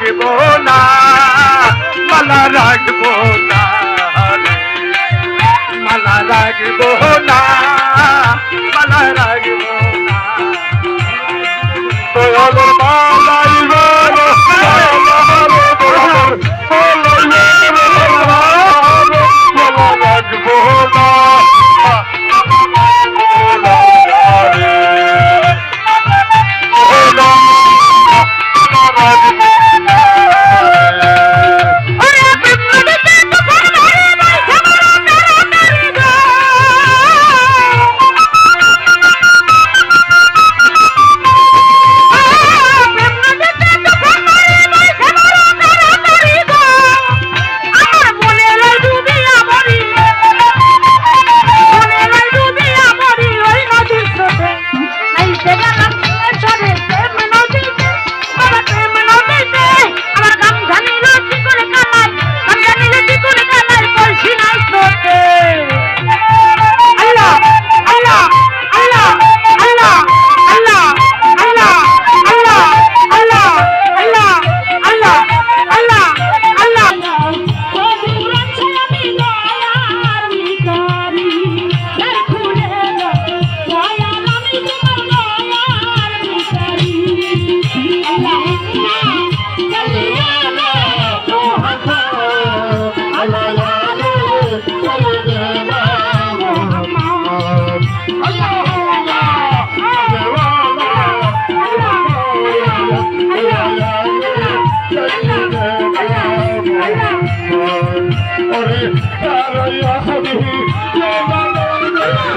রাখব না মালা রাখব থাকব না।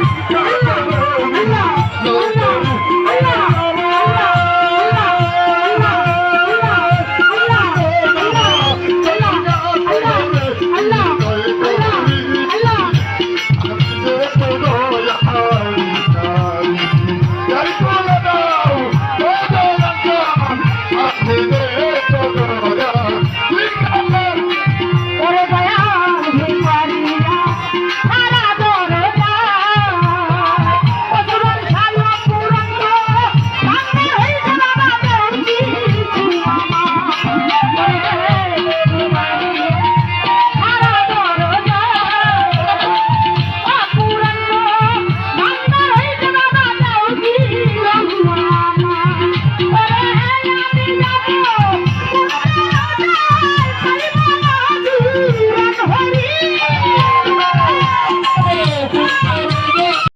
Oh,